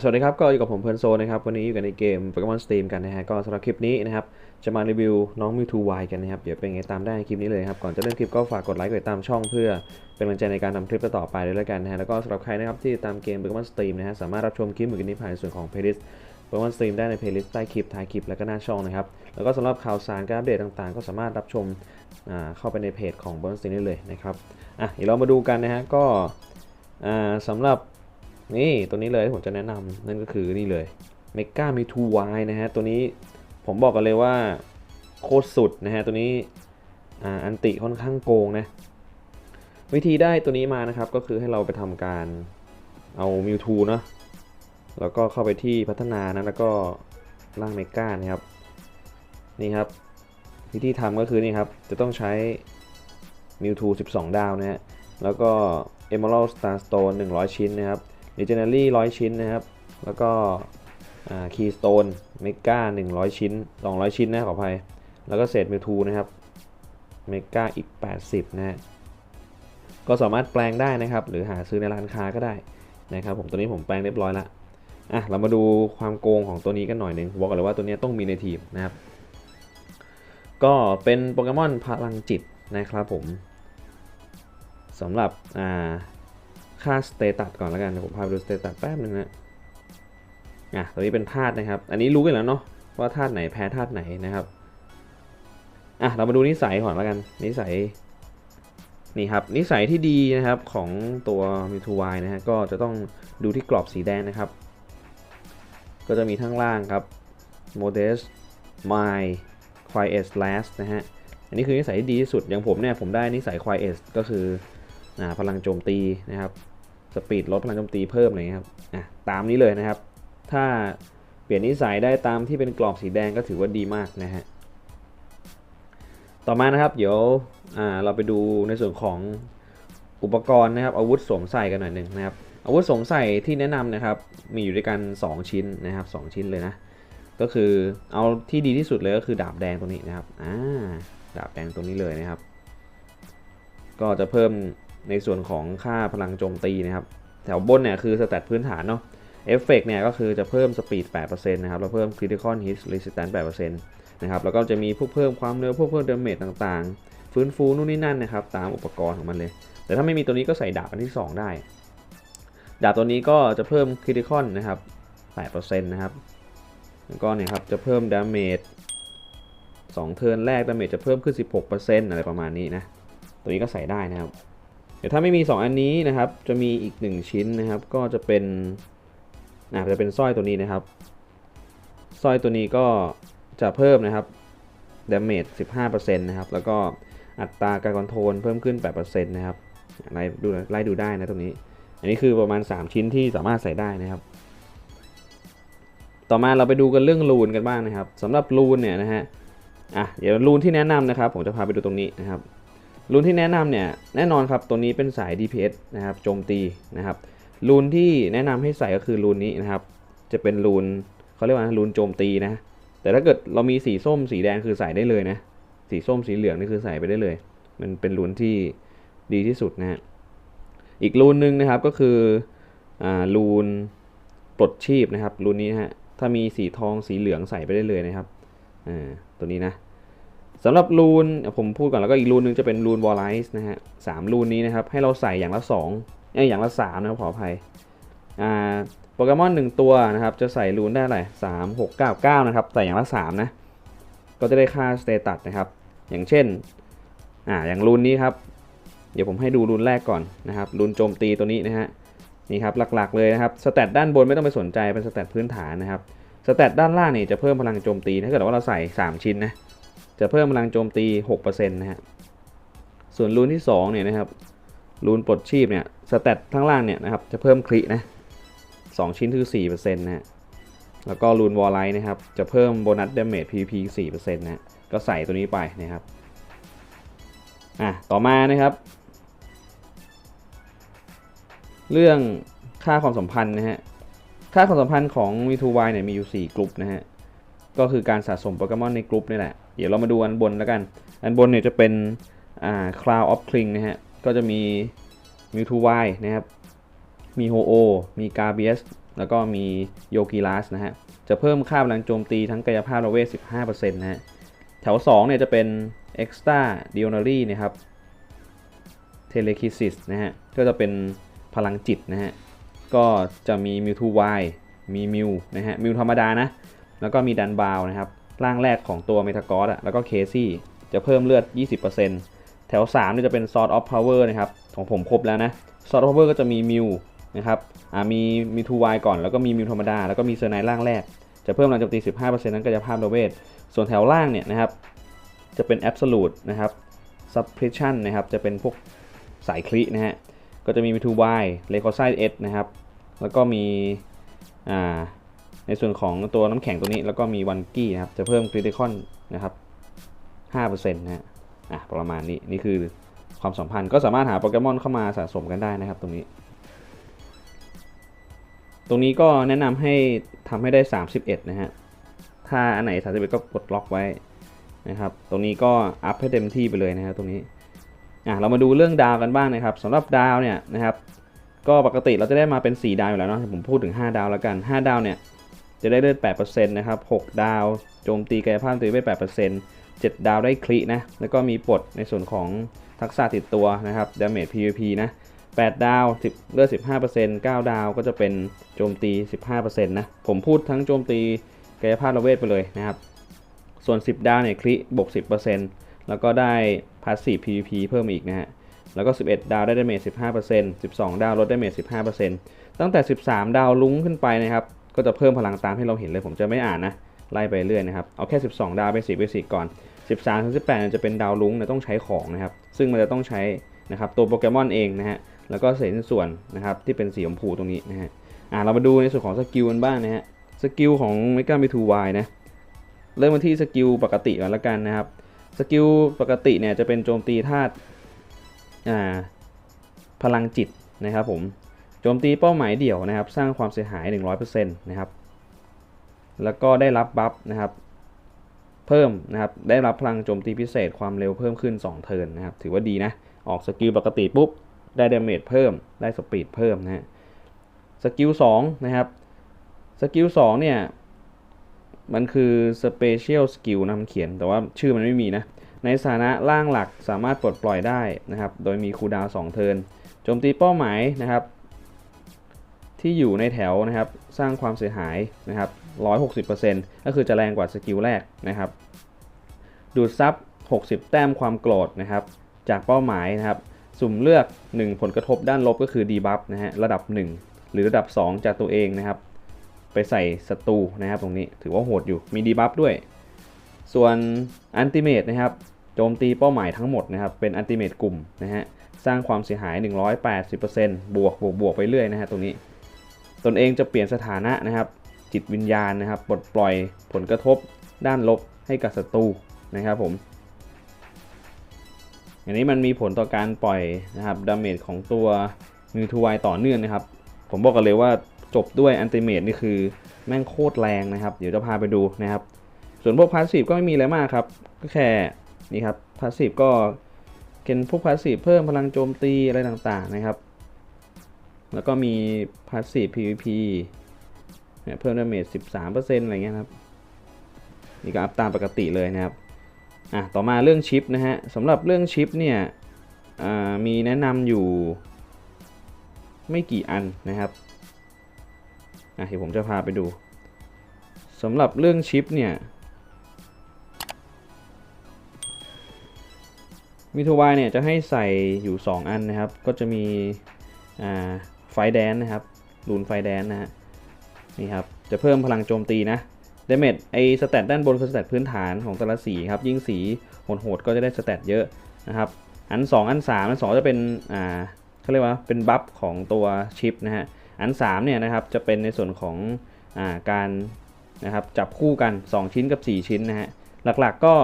สวัสดีครับก็อยู่กับผมเพลิร์นโซนะครับวันนี้อยู่กันในเกม Pokemon Steam กันนะฮะก็สำหรับคลิปนี้นะครับจะมารีวิวน้อง Mewtwo Y กันนะครับเดี๋ยวเป็นไงตามได้ในคลิปนี้เลยครับก่อนจะเริ่มคลิปก็ฝากกดไลค์กดติดตามช่องเพื่อเป็นกำลังใจในการทำคลิปต่อไปด้วยแล้วกันนะฮะแล้วก็สำหรับใครนะครับที่ตามเกม Pokemon Steam นะฮะสามารถรับชมคลิปเหมือนกันนี้ผ่านในส่วนของ playlist Pokemon Steam ได้ใน playlist ใต้คลิปท้ายคลิปแล้วก็หน้าช่องนะครับแล้วก็สำหรับข่าวสารการอัปเดตต่างๆ ก็สามารถรับชมอ่าเข้าไปในเพจของ Pokemon Steam ได้เลยนะครับอะเดี๋ยวเรามาดูกันนะฮะก็อ่าสำหรับ นี่ตัวนี้เลยที่ผมจะแนะนำนั่นก็คือนี่เลย m e g a m e w t w Y นะฮะ ตัวนี้ผมบอกกันเลยว่าโคตรสุดนะฮะ ตัวนี้อันติค่อนข้างโกงนะ วิธีได้ตัวนี้มานะครับ ก็คือให้เราไปทำการเอา Mewtwo เนาะแล้วก็เข้าไปที่พัฒนานะแล้วก็ร่างเมกานะครับ นี่ครับ วิธีทำก็คือนี่ครับ จะต้องใช้ Mewtwo 12 ดาวนะฮะ แล้วก็ Emerald Starstone 100 ชิ้นนะครับ Legendary 100 ชิ้นนะครับ แล้วก็คีย์สโตนเมกา100 ชิ้น 200 ชิ้นนะขออภัย แล้วก็เศษมิวทูนะครับเมกาอีก 80 นะฮะก็สามารถแปลงได้นะครับ หรือหาซื้อในร้านค้าก็ได้นะครับผมตัวนี้ผมแปลงเรียบร้อยละอะเรามาดูความโกงของตัวนี้กันหน่อยหนึ่งบอกกันเลยว่าตัวนี้ต้องมีในทีมนะครับ ก็เป็นโปเกมอนพลังจิตนะครับผมสำหรับอ่า ค่าสเตตัสก่อนแล้วกันเดี๋ยวผมพาไปดูสเตตัสแป๊บนึงนะอะตัวนี้เป็นธาตุนะครับ อันนี้รู้กันแล้วเนาะว่าธาตุไหนแพ้ธาตุไหนนะครับอะเรามาดูนิสัยก่อนแล้วกันนิสัยนี่ครับนิสัยที่ดีนะครับของตัวมิทูวายนะฮะก็จะต้องดูที่กรอบสีแดงนะครับ ก็จะมีทั้งล่างครับ modest my quiet last นะฮะอันนี้คือนิสัยที่ดีที่สุดอย่างผมเนี่ยผมได้นิสัย quiet ก็คือพลังโจมตีนะครับ สปีดลดพลังโจมตีเพิ่มอะไรเงี้ยครับอะตามนี้เลยนะครับ ถ้าเปลี่ยนนิสัยได้ตามที่เป็นกรอบสีแดงก็ถือว่าดีมากนะฮะต่อมานะครับเดี๋ยวอ่าเราไปดูในส่วนของอุปกรณ์นะครับอาวุธสวมใส่กันหน่อยหนึ่งนะครับอาวุธสวมใส่ที่แนะนำนะครับมีอยู่ด้วยกัน 2 ชิ้นนะครับ 2 ชิ้นเลยนะก็คือเอาที่ดีที่สุดเลยก็คือดาบแดงตัวนี้นะครับอ่าดาบแดงตัวนี้เลยนะครับ ก็จะเพิ่ม ในส่วนของค่าพลังโจมตีนะครับแถวบนเนี่ยคือสแตทพื้นฐานเนาะเอฟเฟกเนี่ยก็คือจะเพิ่มสปีด 8%นะครับแล้วเพิ่ม critical hit resistance 8%นะครับแล้วก็จะมีพวกเพิ่มความเร็วพวกเพิ่มเดาเมจต่างๆ ฟื้นฟูนู่นนี่นั่นนะครับตามอุปกรณ์ของมันเลย แต่ถ้าไม่มีตัวนี้ก็ใส่ดาบอันที่ 2 ได้ ดาบตัวนี้ก็จะเพิ่ม critical นะครับ8%นะครับแล้วก็เนี่ยครับจะเพิ่มดาเมจ2เทิร์นแรกดาเมจจะเพิ่มขึ้น 16%อะไรประมาณนี้นะตัวนี้ก็ใส่ได้นะครับ ดี๋ยวถ้าไม่มี 2 อันนี้นะครับ จะมีอีก 1 ชิ้นนะครับ ก็จะเป็นอาจะเป็นสร้อยตัวนี้นะครับสร้อยตัวนี้ก็จะเพิ่มนะครับดาเมจ15%นะครับ แล้วก็อัตราการคอนโทรลเพิ่มขึ้น 8%นะครับไล่ดูไล่ดูได้นะตรงนี้ อันนี้คือประมาณ 3 ชิ้นที่สามารถใส่ได้นะครับ ต่อมาเราไปดูกันเรื่องรูนกันบ้างนะครับสำหรับรูนเนี่ยนะฮะอะเดี๋ยวรูนที่แนะนำนะครับ ผมจะพาไปดูตรงนี้นะครับ รูนที่แนะนำเนี่ยแน่นอนครับตัวนี้เป็นสาย DPS นะครับโจมตีนะครับรูนที่แนะนำให้ใส่ก็คือรูนนี้นะครับ จะเป็นรูนเขาเรียกว่ารูนโจมตีนะ แต่ถ้าเกิดเรามีสีส้มสีแดงคือใส่ได้เลยนะ สีส้มสีเหลืองนี่คือใส่ไปได้เลย มันเป็นรูนที่ดีที่สุดนะฮะอีกรูนหนึ่งนะครับก็คืออ่ารูนปลดชีพนะครับรูนนี้ฮะถ้ามีสีทองสีเหลืองใส่ไปได้เลยนะครับอ่าตัวนี้นะ สำหรับรูนผมพูดก่อนแล้วก็อีกรูนหนึงจะเป็นรูนวอลไลซ์นะฮะสามรูนนี้นะครับให้เราใส่อย่างละสองเอ้ยอย่างละสามนะครับขออภัยอ่าโปเกมอนหนึ่งตัวนะครับจะใส่รูนได้อะไรสามหกเก้าเก้านะครับใส่อย่างละสามนะก็จะได้ค่าสเตตัสนะครับอย่างเช่นอ่าอย่างรูนนี้ครับเดี๋ยวผมให้ดูรูนแรกก่อนนะครับรูนโจมตีตัวนี้นะฮะนี่ครับหลักๆเลยนะครับสเตตด้านบนไม่ต้องไปสนใจเป็นสเตตพื้นฐานนะครับสเตตด้านล่างนี่จะเพิ่มพลังโจมตีถ้าเกิดว่าเราใส่สามชิ้นนะ จะเพิ่มพลังโจมตี 6%นะฮะ ส่วนรูนที่ 2 เนี่ยนะครับ รูนปลดชีพเนี่ยสเตตข้างล่างเนี่ยนะครับ จะเพิ่มครินะ2ชิ้นคือ4%นะฮะ แล้วก็รูนวอลไลท์นะครับ จะเพิ่มโบนัสเดเมจ PVP 4%นะฮะก็ใส่ตัวนี้ไปนะครับ อะ ต่อมานะครับ เรื่องค่าความสัมพันธ์นะฮะ ค่าความสัมพันธ์ของ V2Y เนี่ยมีอยู่ 4 กลุ่มนะฮะ ก็คือการสะสมโปเกมอนในกลุ่มนี่แหละ เดี๋ยวเรามาดูอันบนแล้วกัน อันบนเนี่ยจะเป็นอ่า Cloud of Kling นะฮะ ก็จะมี Mewtwo Y นะครับ มี Ho-Oh มี Garbius แล้วก็มีโยกิลัสนะฮะ จะเพิ่มค่าพลังโจมตีทั้งกายภาพและเวท 15%นะฮะ แถว 2 เนี่ยจะเป็น extra d i o n a r y นะครับ t e l e k i s i s นะฮะ ก็จะเป็นพลังจิตนะฮะ ก็จะมี Mewtwo Y มี Mew นะฮะ Mew ธรรมดานะ แล้วก็มีดันบาวนะครับ ร่างแรกของตัวเมทากอสอะแล้วก็เคซี่จะเพิ่มเลือด 20%แถว3เนี่ยจะเป็น Sword of Power นะครับ ของผมครบแล้วนะ Sword of Power ก็จะมี Mew นะครับอ่ามีมี 2Y ก่อนแล้วก็มี Mew ธรรมดา แล้วก็มีเซอร์ไนร่างแรก จะเพิ่มพลังโจมตี 15%นั้นก็จะภาพระเวทส่วนแถวล่างเนี่ยนะครับจะเป็น Absolute นะครับ Suppression นะครับจะเป็นพวกสายคลินะฮะก็จะมี 2Y l e c o s i d S นะครับแล้วก็มีอ่า ในส่วนของตัวน้ำแข็งตัวนี้แล้วก็มีวันกี้นะครับ จะเพิ่ม Critical นะครับ5%นะฮะอะประมาณนี้ นี่คือความสัมพันธ์ก็สามารถหาโปเกมอนเข้ามาสะสมกันได้นะครับตรงนี้ ตรงนี้ก็แนะนำให้ทำให้ได้ 31 นะฮะ ถ้าอันไหน 31 ก็กดล็อกไว้นะครับ ตรงนี้ก็อัพให้เต็มที่ไปเลยนะครับตรงนี้อะเรามาดูเรื่องดาวกันบ้างนะครับสำหรับดาวเนี่ยนะครับ ก็ปกติเราจะได้มาเป็น 4 ดาวอยู่แล้วเนาะผมพูดถึง 5 ดาวแล้วกัน 5 ดาวเนี่ย จะได้เลือด 8%นะครับ 6 ดาวโจมตีกายภาพตีไป 8% 7 ดาวได้คลินะ แล้วก็มีปลดในส่วนของทักษะติดตัวนะครับ damage PVP นะ 8 ดาว 10 เลือด 15% 9 ดาวก็จะเป็นโจมตี 15%นะ ผมพูดทั้งโจมตีกายภาพระเวทไปเลยนะครับ ส่วน 10 ดาวเนี่ยคลิบวก 10%แล้วก็ได้พาสซีฟ PVP เพิ่มอีกนะฮะ แล้วก็ 11 ดาวได้ดาเมจ 15% 12 ดาวลดดาเมจ 15%ตั้งแต่ 13 ดาวลุ้งขึ้นไปนะครับ ก็จะเพิ่มพลังตามที่เราเห็นเลย ผมจะไม่อ่านนะ ไล่ไปเรื่อยนะครับ เอาแค่ 12 ดาวเบสิกเบสิกก่อน 13ถึง18 จะเป็นดาวลุ้งเนี่ยต้องใช้ของนะครับ ซึ่งมันจะต้องใช้นะครับตัวโปเกมอนเองนะฮะ แล้วก็เศษส่วนนะครับที่เป็นสีชมพูตรงนี้นะฮะ อ่าเรามาดูในส่วนของสกิลกันบ้างนะฮะ สกิลของ Mega m e t 2 Y นะ เริ่มมาที่สกิลปกติก่อนละกันนะครับ สกิลปกติเนี่ยจะเป็นโจมตีธาตุ อ่า พลังจิตนะครับผม โจมตีเป้าหมายเดี่ยวนะครับ สร้างความเสียหาย 100%นะครับ แล้วก็ได้รับบัฟนะครับ เพิ่มนะครับ ได้รับพลังโจมตีพิเศษความเร็วเพิ่มขึ้น 2 เทิร์นนะครับ ถือว่าดีนะ ออกสกิลปกติปุ๊บ ได้เดาเมจเพิ่ม ได้สปีดเพิ่มนะฮะ สกิล2นะครับ สกิล2เนี่ย มันคือ Special Skill นะมันเขียน แต่ว่าชื่อมันไม่มีนะ ในสถานะร่างหลักสามารถปลดปล่อยได้นะครับ โดยมีคูลดาวน์2เทิร์น โจมตีเป้าหมายนะครับ ที่อยู่ในแถวนะครับสร้างความเสียหายนะครับ160%ก็คือจะแรงกว่าสกิลแรกนะครับ ดูดซับ 60 แต้มความโกรธนะครับ จากเป้าหมายนะครับ สุ่มเลือก 1 ผลกระทบด้านลบก็คือดีบัฟนะฮะระดับ 1 หรือระดับ 2 จากตัวเองนะครับ ไปใส่ศัตรูนะครับตรงนี้ถือว่าโหดอยู่มีดีบัฟด้วย ส่วนอันติเมตนะครับโจมตีเป้าหมายทั้งหมดนะครับ เป็นอันติเมตกลุ่มนะฮะสร้างความเสียหาย 180%บวกบวกบวกไปเรื่อยนะฮะตรงนี้ ตนเองจะเปลี่ยนสถานะนะครับ จิตวิญญาณนะครับปลดปล่อยผลกระทบด้านลบให้กับศัตรูนะครับผมอันนี้มันมีผลต่อการปล่อยนะครับดาเมจของตัวมิวทูไวต่อเนื่องนะครับ ผมบอกกันเลยว่าจบด้วยอันติเมตนี่คือแม่งโคตรแรงนะครับ เดี๋ยวจะพาไปดูนะครับ ส่วนพวกพาสซีฟก็ไม่มีอะไรมากครับ ก็แค่นี่ครับพาสซีฟก็เป็นพวกพาสซีฟเพิ่มพลังโจมตีอะไรต่างๆนะครับ แล้วก็มีพาสซีฟ PVP เนี่ยเพิ่มดาเมจ13%อะไรเงี้ยครับนี่ก็อัพตามปกติเลยนะครับอะต่อมาเรื่องชิปนะฮะสำหรับเรื่องชิปเนี่ยมีแนะนำอยู่ไม่กี่อันนะครับอะเดี๋ยวผมจะพาไปดูสำหรับเรื่องชิปเนี่ยมิทวายเนี่ยจะให้ใส่อยู่ 2 อันนะครับ ก็จะมีอ่า ไฟแดนนะครับรูนไฟแดนนะฮะนี่ครับจะเพิ่มพลังโจมตีนะเดเมจไอสแตทด้านบนคือสแตทพื้นฐานของแต่ละสีครับยิ่งสีโหดๆก็จะได้สแตทเยอะนะครับอัน 2 อัน 3 อัน 2 จะเป็นอ่าเขาเรียกว่าเป็นบัฟของตัวชิปนะฮะอัน3เนี่ยนะครับจะเป็นในส่วนของอ่าการนะครับจับคู่กัน 2 ชิ้นกับ 4 ชิ้นนะฮะหลักๆก็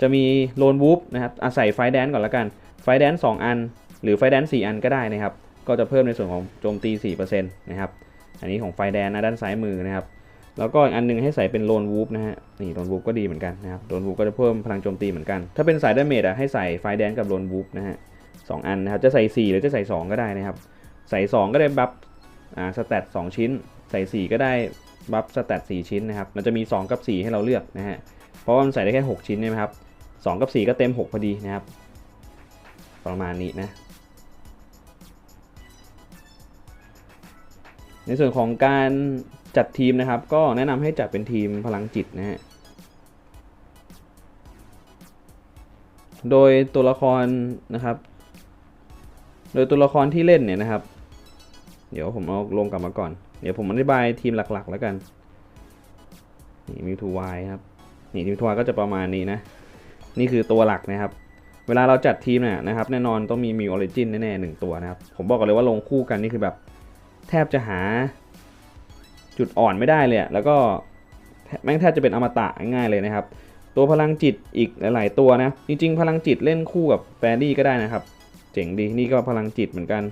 จะมีโลนวูฟนะครับอาศัยไฟแดนก่อนละกันไฟแดน2อัน หรือไฟแดน4อันก็ได้นะครับ ก็จะเพิ่มในส่วนของโจมตี 4%นะครับ อันนี้ของไฟแดนนะด้านซ้ายมือนะครับ แล้วก็อีกอันนึงให้ใส่เป็นโลนวูฟนะฮะ นี่โลนวูฟก็ดีเหมือนกันนะครับโลนวูฟก็จะเพิ่มพลังโจมตีเหมือนกัน ถ้าเป็นสายดาเมจอะให้ใส่ไฟแดนกับโลนวูฟนะฮะสองอันนะครับ จะใส่ 4 หรือจะใส่ 2 ก็ได้นะครับ ใส่ 2 ก็ได้บัฟอ่าสแตท2ชิ้น ใส่ 4 ก็ได้บัฟสแตท4ชิ้นนะครับ มันจะมี 2 กับ 4 ให้เราเลือกนะฮะ เพราะว่ามันใส่ได้แค่ 6 ชิ้นใช่ไหมครับ2กับ 4 ก็เต็ม 6 พอดีนะครับ ประมาณนี้นะ ในส่วนของการจัดทีมนะครับ ก็แนะนำให้จัดเป็นทีมพลังจิตนะฮะโดยตัวละครนะครับ โดยตัวละครที่เล่นเนี่ยนะครับ เดี๋ยวผมเอาลงกลับมาก่อน เดี๋ยวผมอธิบายทีมหลักๆ แล้วกัน นี่มิวทูวายครับ นี่มิวทูวายก็จะประมาณนี้นะ นี่คือตัวหลักนะครับ เวลาเราจัดทีมเนี่ยนะครับ แน่นอนต้องมีมิวออริจินแน่ๆหนึ่งตัวนะครับ ผมบอกกันเลยว่าลงคู่กันนี่คือแบบ แทบจะหาจุดอ่อนไม่ได้เลยแล้วก็แม่งแทบจะเป็นอมตะง่ายๆเลยนะครับ ตัวพลังจิตอีกหลาย ๆ ตัวนะ จริง ๆ พลังจิตเล่นคู่กับแฟรี่ก็ได้นะครับ เจ๋งดีนี่ก็พลังจิตเหมือนกัน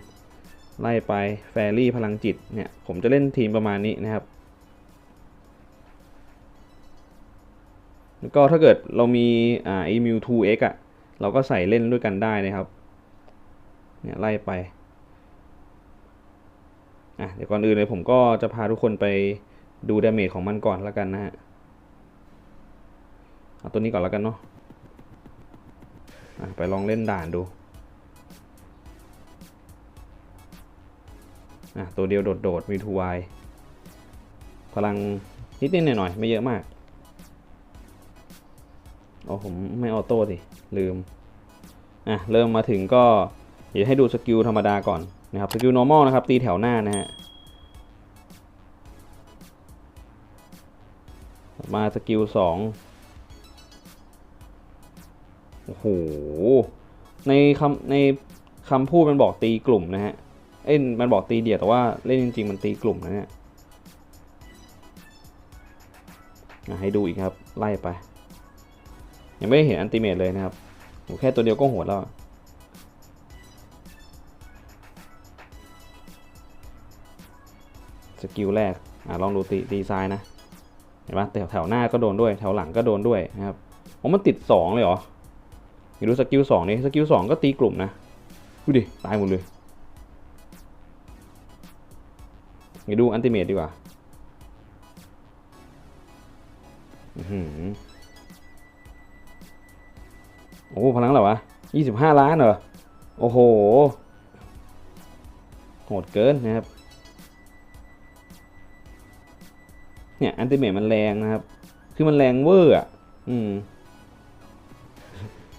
ไล่ไปแฟรี่พลังจิตเนี่ยผมจะเล่นทีมประมาณนี้นะครับแล้วก็ถ้าเกิดเรามีอ่า e m u 2x อะเราก็ใส่เล่นด้วยกันได้นะครับเนี่ยไล่ไป อะเดี๋ยวก่อนอื่นเลยผมก็จะพาทุกคนไปดูดาเมจของมันก่อนแล้วกันนะฮะเอาตัวนี้ก่อนแล้วกันเนาะะไปลองเล่นด่านดูอะตัวเดียวโดดๆมีทูวายพลังนิดนิดหน่อยหน่อยๆไม่เยอะมากโอ้ผมไม่ออโต้สิลืมอะเริ่มมาถึงก็เดี๋ยวให้ดูสกิลธรรมดาก่อน นะครับสกิล normal นะครับ ตีแถวหน้านะฮะมาสกิลสองโอ้โห ในคำในคำพูดมันบอกตีกลุ่มนะฮะ เอ้ยมันบอกตีเดี่ยวแต่ว่าเล่นจริง ๆ มันตีกลุ่มนะเนี่ยอะให้ดูอีกครับ ไล่ไป ยังไม่ได้เห็นอันติเมตเลยนะครับโหแค่ตัวเดียวก็โหดแล้ว กิลแรกอลองดูตีตีซ้ายนะเห็นปะแต่แถวหน้าก็โดนด้วยแถวหลังก็โดนด้วยนะครับโอ้มันติด 2 เลยเหรออย่ดูสกิลสองนี่สกิลสองก็ตีกลุ่มนะดูดิตายหมดเลยอย่าดูอันติเมตดีกว่าอือหือโอ้พลังเหรอวะยี่สิบห้าล้านเหรอ โอ้โห โหดเกินนะครับ เนี่ยอันติเมตมันแรงนะครับ คือมันแรงเวอร์อะอืม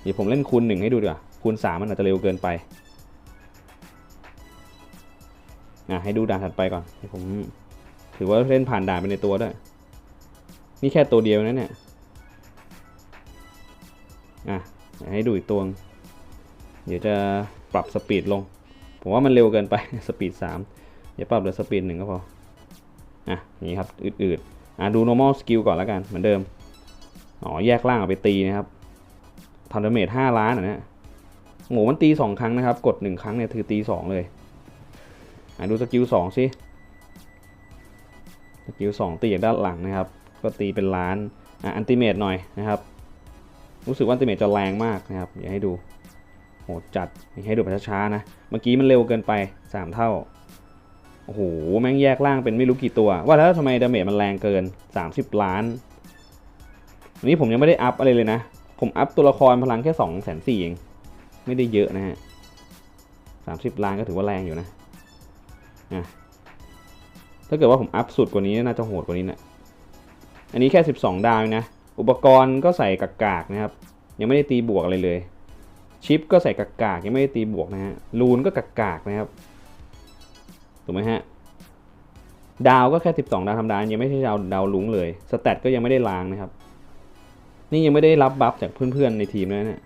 เดี๋ยวผมเล่นคูณหนึ่งให้ดูดีกว่าคูณสามมันอาจจะเร็วเกินไปอะให้ดูด่านถัดไปก่อนผม ถือว่าเล่นผ่านด่านไปในตัวด้วย นี่แค่ตัวเดียวนะเนี่ยอะให้ดูอีกตัวเดี๋ยวจะปรับสปีดลง ผมว่ามันเร็วเกินไปสปีดสามเดี๋ยวปรับเหลือสปีดหนึ่งก็พอ อะนี่ครับอืดๆอะดู normal skill ก่อนแล้วกันเหมือนเดิมอ๋อแยกล่างออกไปตีนะครับทำดาเมจห้าล้านอะนะหมูมันตีสองครั้งนะครับ กดหนึ่งครั้งเนี่ยถือตีสองเลยอะดูสกิลสองสิสกิลสองตีจากด้านหลังนะครับ ก็ตีเป็นล้านอะอันติเมตหน่อยนะครับรู้สึกว่าอันติเมตจะแรงมากนะครับอยากให้ดูโหดจัดให้ดูไปช้าๆนะ เมื่อกี้มันเร็วเกินไปสามเท่า โอ้โห แม่งแยกล่างเป็นไม่รู้กี่ตัว ว่าแล้วทำไมดาเมจมันแรงเกิน 30 ล้าน วันนี้ผมยังไม่ได้อัพอะไรเลยนะ ผมอัพตัวละครพลังแค่2องแสนสี่เอง ไม่ได้เยอะนะฮะสามสิบล้านก็ถือว่าแรงอยู่นะอะถ้าเกิดว่าผมอัพสุดกว่านี้น่าจะโหดกว่านี้นะอันนี้แค่ 12 ดาวนะ อุปกรณ์ก็ใส่กากๆนะครับ ยังไม่ได้ตีบวกอะไรเลย ชิปก็ใส่กากๆยังไม่ได้ตีบวกนะฮะรูนก็กากๆนะครับ ถูกไหมฮะ ดาวก็แค่ 12 ดาวธรรมดายังไม่ใช่ดาวดาวลุงเลยสแตทก็ยังไม่ได้ล้างนะครับ นี่ยังไม่ได้รับบัฟจากเพื่อนๆในทีมนะเนี่ย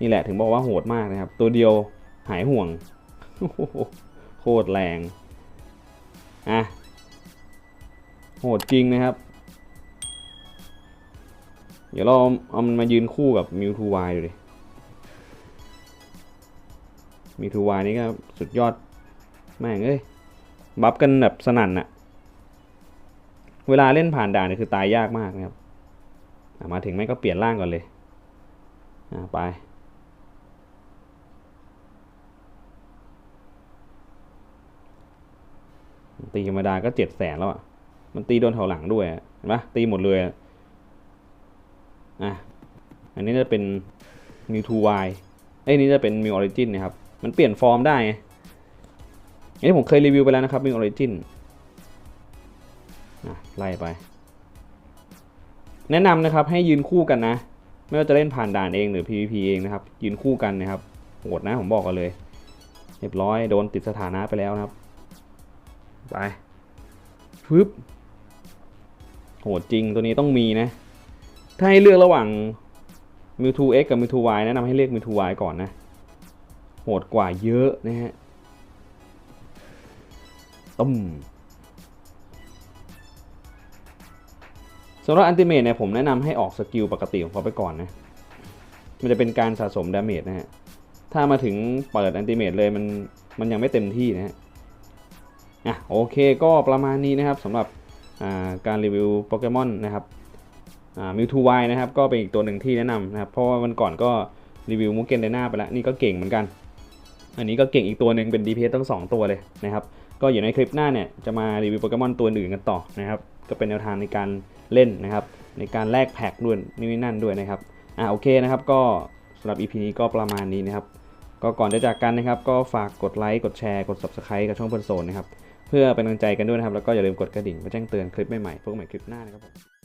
นี่แหละถึงบอกว่าโหดมากนะครับ ตัวเดียวหายห่วงโคตรแรงอะโหดจริงนะครับ เดี๋ยวเราเอามันมายืนคู่กับมิวทูวายดูดิมิวทูวายนี่ก็สุดยอด แม่งเอ้ยบัฟกันแบบสนั่นอะเวลาเล่นผ่านด่านเนี่ยคือตายยากมากนะครับมาถึงแม่ก็เปลี่ยนร่างก่อนเลยไปตีธรรมดาก็เจ็ดแสนแล้วอะ มันตีโดนแถวหลังด้วยเห็นปะตีหมดเลยอะ อันนี้จะเป็น m ิวทูวเอ้ยนี่จะเป็น m ิวออริจินนะครับ มันเปลี่ยนฟอร์มได้ไง อันนี้ผมเคยรีวิวไปแล้วนะครับ m ิวออริจินไล่ไป แนะนำนะครับให้ยืนคู่กันนะ ไม่ว่าจะเล่นผ่านด่านเองหรือ PVP เองนะครับ ยืนคู่กันนะครับโหดนะผมบอกกันเลย เรียบร้อยโดนติดสถานะไปแล้วนะครับ ไปปึ๊บโหดจริงตัวนี้ต้องมีนะ ถ้าให้เลือกระหว่าง Mewtwo X กับ Mewtwo Y แนะนำให้เลือก Mewtwo Y ก่อนนะ โหดกว่าเยอะนะฮะ ตุ้มสำหรับอันติเมทเนี่ยผมแนะนำให้ออกสกิลปกติของเขาไปก่อนนะ มันจะเป็นการสะสมดาเมจนะฮะ ถ้ามาถึงเปิดอันติเมทเลยมันมันยังไม่เต็มที่นะฮะ อะโอเคก็ประมาณนี้นะครับสำหรับาการรีวิวโปเกมอนนะครับมิวทูไวนะครับก็เป็นอีกตัวหนึ่งที่แนะนำนะครับ เพราะว่าวันก่อนก็รีวิวมูเกนเดน่าไปแล้ว นี่ก็เก่งเหมือนกัน อันนี้ก็เก่งอีกตัวหนึ่งเป็น DPS ทั้ง 2 ตัวเลยนะครับ ก็อยู่ในคลิปหน้าเนี่ยจะมารีวิวโปเกมอนตัวอื่นกันต่อนะครับก็เป็นแนวทางในการเล่นนะครับในการแลกแพ็กด้วยนี่นั่นด้วยนะครับอะโอเคนะครับก็สำหรับ EP นี้ก็ประมาณนี้นะครับก็ก่อนจะจากกันนะครับก็ฝากกดไลค์กดแชร์กด Subscribe กับช่องเพื่อนโซนนะครับเพื่อเป็นกำลังใจกันด้วยนะครับแล้วก็อย่าลืมกดกระดิ่งเพื่อแจ้งเตือนคลิปใหม่ๆพวกใหม่คลิปหน้านะครับผม